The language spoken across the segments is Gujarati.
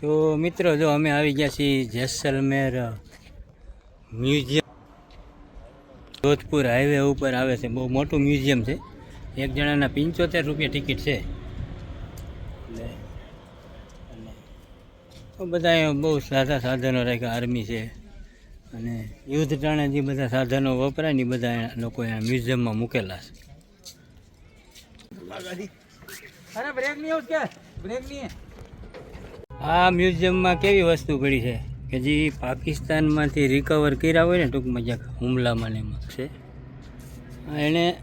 તો મિત્રો, જો અમે આવી ગયા છીએ જેસલમેર મ્યુઝિયમ. જોધપુર હાઈવે ઉપર આવે છે. બહુ મોટું મ્યુઝિયમ છે. એક જણાના પંચોતેર રૂપિયા ટિકિટ છે. એટલે બધા બહુ સાદા સાધનો રાખ્યા. આર્મી છે. અને યુદ્ધ ટાણે જે બધા સાધનો વપરાય ને બધા લોકો અહીંયા મ્યુઝિયમમાં મૂકેલા છે. અરે બ્રેક નહીં આવું કે? બ્રેક નહીં. આ મ્યુઝિયમમાં કેવી વસ્તુ પડી છે? કે જે પાકિસ્તાનમાંથી રિકવર કર્યા હોય ને ટૂંકમાં જ્યાં હુમલામાં ને એમાં. છે. એણે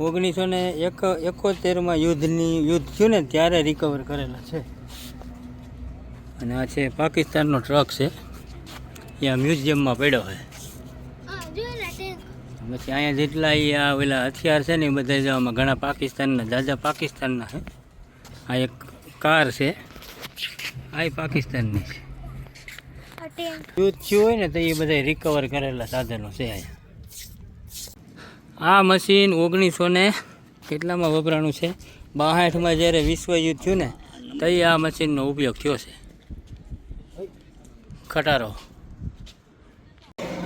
ઓગણીસો ને એક એકોતેરમાં યુદ્ધની યુદ્ધ થયું ને ત્યારે રિકવર કરેલા છે. અને આ છે પાકિસ્તાનનો ટ્રક છે. એ આ મ્યુઝિયમમાં પડ્યો છે. પછી અહીંયા જેટલા એ આ ઓલા હથિયાર છે ને એ બધા જવામાં ઘણા પાકિસ્તાનના દાદા પાકિસ્તાનના છે. આ એક કાર છે. આ પાકિસ્તાનની છે. યુદ્ધ થયું હોય ને તો એ બધા રિકવર કરેલા સાધનો છે અહીંયા. આ મશીન ઓગણીસો ને કેટલામાં વપરાણું છે? બાસઠમાં જ્યારે વિશ્વ યુદ્ધ થયું ને તો આ મશીનનો ઉપયોગ થયો છે. ખટારો.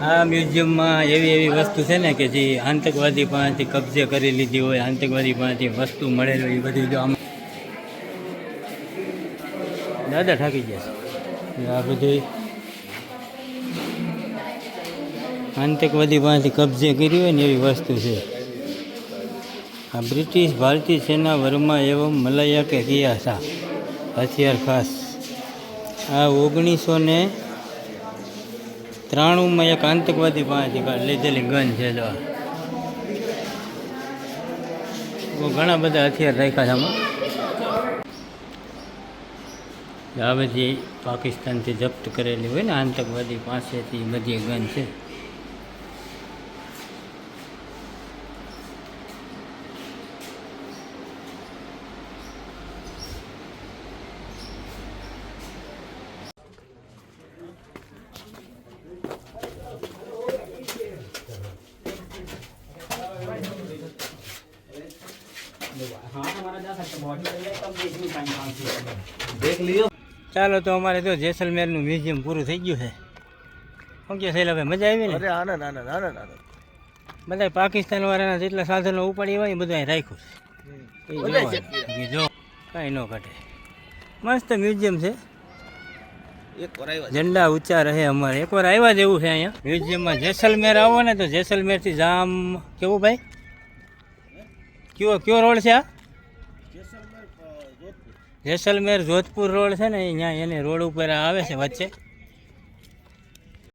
આ મ્યુઝિયમમાં એવી એવી વસ્તુ છે ને કે જે આતંકવાદી પાસેથી કબજે કરી લીધી હોય આતંકવાદી પાસેથી વસ્તુ મળેલી હોય એ બધી જો આમ દાદા ગયા છે. આ બધી આતંકવાદી પાસેથી કબજે કરી હોય ને એવી વસ્તુ છે. આ બ્રિટિશ ભારતીય સેના વર્મા એવમ મલયા કે કિયા સા હથિયાર ખાસ. આ ઓગણીસો ને ત્રાણુંમાં એક આતંકવાદી પાસેથી લીધેલી ગન છે જો. ઘણા બધા હથિયાર રાખ્યા છે આમાં. આ બધી પાકિસ્તાનથી જપ્ત કરેલી હોય ને આતંકવાદી પાસેથી બધી ગન છે देख लियो ચાલો તો અમારે તો જેસલમેરનું મ્યુઝિયમ પૂરું થઈ ગયું છે. ઓકે કે શૈલાભાઈ મજા આવી ને? અરે આનંદ આનંદ આનંદ આનંદ. બધા પાકિસ્તાન વાળાના જેટલા સાધનો ઉપાડી હોય એ બધું અહીં રાખ્યું છે. જો. કાંઈ ન ઘટે. મસ્ત મ્યુઝિયમ છે. ઝંડા ઊંચા રહે અમારે. એકવાર આવ્યા જેવું છે અહીંયા. મ્યુઝિયમમાં જેસલમેર આવો ને તો જેસલમેરથી જામ. કેવું ભાઈ? કયો કયો રોડ છે આ? જેસલમેર જોધપુર રોડ છે ને અહીંયા એને રોડ ઉપર આવે છે વચ્ચે.